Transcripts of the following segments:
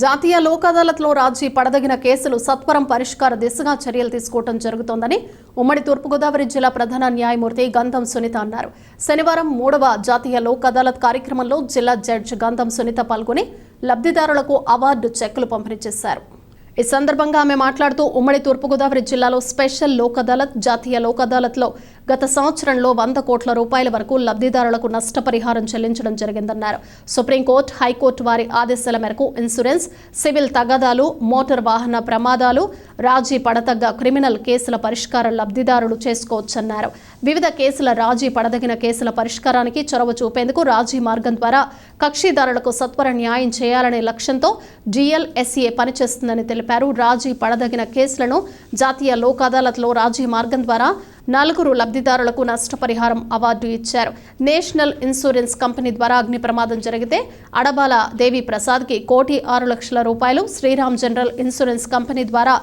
జాతీయ లోక్ అదాలత్లో రాజీ పడదగిన కేసులు సత్వరం పరిష్కార దిశగా చర్యలు తీసుకోవడం జరుగుతోందని ఉమ్మడి తూర్పుగోదావరి జిల్లా ప్రధాన న్యాయమూర్తి గంధం సునీత అన్నారు. శనివారం మూడవ జాతీయ లోక్ అదాలత్ కార్యక్రమంలో జిల్లా జడ్జి గంధం సునీత పాల్గొని లబ్ధిదారులకు అవార్డు చెక్కులు పంపిణీ చేశారు. ఈ సందర్భంగా ఆమె మాట్లాడుతూ ఉమ్మడి తూర్పుగోదావరి జిల్లాలో స్పెషల్ లోక్ అదాలత్ జాతీయ లోక్ అదాలత్లో గత సంవత్సరంలో వంద కోట్ల రూపాయల వరకు లబ్ధిదారులకు నష్టపరిహారం చెల్లించడం జరిగిందన్నారు. సుప్రీంకోర్టు హైకోర్టు వారి ఆదేశాల మేరకు ఇన్సూరెన్స్ సివిల్ తగాదాలు మోటార్ వాహన ప్రమాదాలు రాజీ పడతగ్గ క్రిమినల్ కేసుల పరిష్కారం లబ్ధిదారులు చేసుకోవచ్చన్నారు. వివిధ కేసుల రాజీ పడదగిన కేసుల పరిష్కారానికి చొరవ చూపేందుకు రాజీ మార్గం ద్వారా కక్షిదారులకు సత్వర న్యాయం చేయాలనే లక్ష్యంతో డిఎల్ఎస్ఏ పనిచేస్తుందని తెలిపారు. రాజీ పడదగిన కేసులను జాతీయ లోక్ అదాలత్లో రాజీ మార్గం ద్వారా నలుగురు లబ్ధిదారులకు నష్టపరిహారం అవార్డు ఇచ్చారు. నేషనల్ ఇన్సూరెన్స్ కంపెనీ ద్వారా అగ్ని ప్రమాదం జరిగితే అడబాల దేవి ప్రసాద్కి కోటి ఆరు లక్షల రూపాయలు శ్రీరామ్ జనరల్ ఇన్సూరెన్స్ కంపెనీ ద్వారా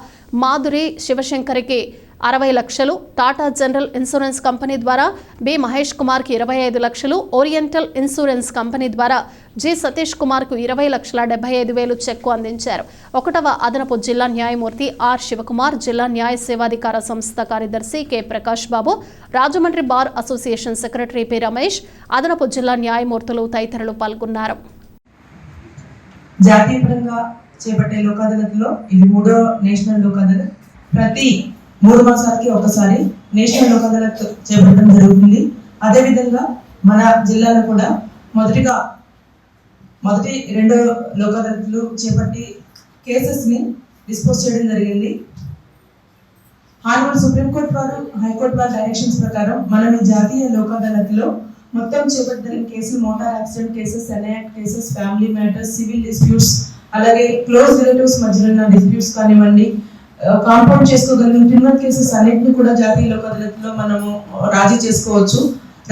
మాధురి శివశంకర్కి అరవై లక్షలు టాటా జనరల్ ఇన్సూరెన్స్ కంపెనీ ద్వారా బి మహేష్ కుమార్కి ఇరవై ఐదు లక్షలు ఓరియంటల్ ఇన్సూరెన్స్ కంపెనీ ద్వారా జి సతీష్ కుమార్కు ఇరవై లక్షల డెబ్బై ఐదు వేలు చెక్కు అందించారు. ఒకటవ అదనపు జిల్లా న్యాయమూర్తి ఆర్ శివకుమార్ జిల్లా న్యాయ సేవాధికార సంస్థ కార్యదర్శి K Prakash Babu Rajahmundry bar association secretary P Ramesh అదనపు జిల్లా న్యాయమూర్తులు తదితరులు పాల్గొన్నారు. జాతీయ పరంగా చేపట్టే లోక్ అదాలత్లో ఇది మూడో నేషనల్ లోక్ అదాలత్ ప్రతి మూడు మాసాలకి ఒకసారి నేషనల్ లోక్ అదాలత్ చేపట్టడం జరుగుతుంది. అదేవిధంగా మన జిల్లాలో కూడా మొదటిగా మొదటి రెండో లోక్ అదాలత్లు చేపట్టి కేసెస్ని డిస్పోజ్ చేయడం జరిగింది. హార్వర్డ్ సుప్రీంకోర్టు వారు హైకోర్టు వారి డైరెక్షన్స్ ప్రకారం మనం ఈ జాతీయ లోక్ అదాలత్లో మొత్తం చేపట్టిన కేసులు motor accident cases NI act cases family matters civil disputes అలాగే క్లోజ్ రిలేటివ్స్ మధ్యలో ఉన్న డిస్ప్యూట్స్ కానివ్వండి కాంపౌండ్ చేసుకోగలిగిన క్రిమినల్ కేసెస్ అన్నింటినీ కూడా జాతీయ లోక్ అదాలత్లో మనము రాజీ చేసుకోవచ్చు.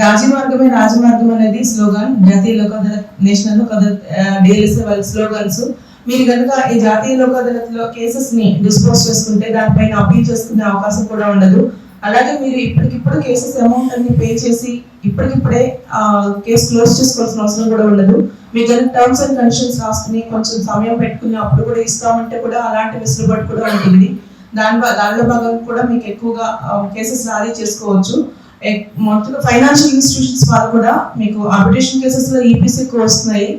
రాజీ మార్గమే రాజమార్గం అనేది స్లోగన్ జాతీయ లోక్ అదాలత్ నేషనల్ లోక్ అదాలత్ డిఎల్ఎస్ఏ వాళ్ళ స్లోగన్స్ మీరు కనుక ఈ జాతీయ లోక్ అదాలత్లో కేసెస్ని డిస్పోజ్ చేసుకుంటే దానిపైన అప్పీల్ చేసుకునే అవకాశం కూడా ఉండదు. అలాగే మీరు ఇప్పటికిప్పుడు కేసెస్ అమౌంట్ అన్ని పే చేసి ఇప్పటికిప్పుడే ఆ కేసు క్లోజ్ చేసుకోవాల్సిన అవసరం కూడా ఉండదు. మీకు కనుక టర్మ్స్ అండ్ కండిషన్స్ రాసుకుని కొంచెం సమయం పెట్టుకుని అప్పుడు కూడా ఇస్తామంటే కూడా అలాంటి వెసులుబాటు కూడా ఉంటుంది. దాని దానిలో భాగంగా కూడా మీకు ఎక్కువగా కేసెస్ రాలీ చేసుకోవచ్చు. మొత్తంగా ఫైనాన్షియల్ ఇన్స్టిట్యూషన్స్ వాళ్ళు కూడా మీకు ఆర్బిట్రేషన్ కేసెస్లో ఈపీసీ ఎక్కువ వస్తున్నాయి.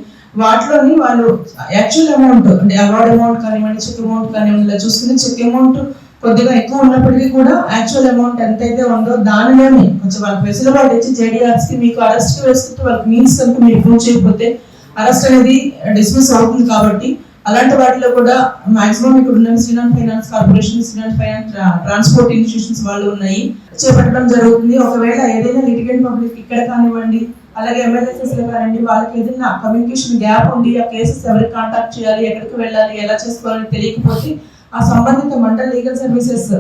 వాటిలోని వాళ్ళు యాక్చువల్ అమౌంట్ అంటే అవార్డ్ అమౌంట్ కానివ్వండి చెక్ అమౌంట్ కానివ్వండి ఇలా చూసుకుని చెక్ అమౌంట్ కొద్దిగా ఎక్కువ ఉన్నప్పటికీ కూడా యాక్చువల్ అమౌంట్ ఎంతైతే ఉందో దానిలోనే కొంచెం వాళ్ళకి వెసులుబాటు ఇచ్చి జేడీఆర్స్కి మీకు అరెస్ట్ వేస్తుంటే వాళ్ళకి మీన్స్ కనుక మీరు ప్రూవ్ చేయకపోతే అరెస్ట్ అనేది డిస్మిస్ అవుతుంది కాబట్టి అలాంటి వాటిలో కూడా మాక్సిమం ఇక్కడ ఉన్న Srinath finance corporation Srinath finance transport institutions వాళ్ళు ఉన్నాయి. చేపట్టడం జరుగుతుంది. ఒకవేళ ఏదైనా లిటిగెంట్ పబ్లిక్ ఇక్కడ కానివ్వండి అలాగే ఎమ్మెల్యేసెస్ కానివ్వండి వాళ్ళకి ఏదైనా కమ్యూనికేషన్ గ్యాప్ ఉండి ఆ కేసెస్ ఎవరికి కాంటాక్ట్ చేయాలి ఎక్కడికి వెళ్ళాలి ఎలా చేసుకోవాలని తెలియకపోతే ఆ సంబంధిత మండల్ లీగల్ సర్వీసెస్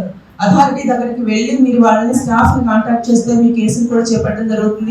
అథారిటీ దగ్గరికి వెళ్ళి మీరు వాళ్ళని స్టాఫ్ని కాంటాక్ట్ చేస్తే మీ కేసును కూడా చేపట్టడం జరుగుతుంది.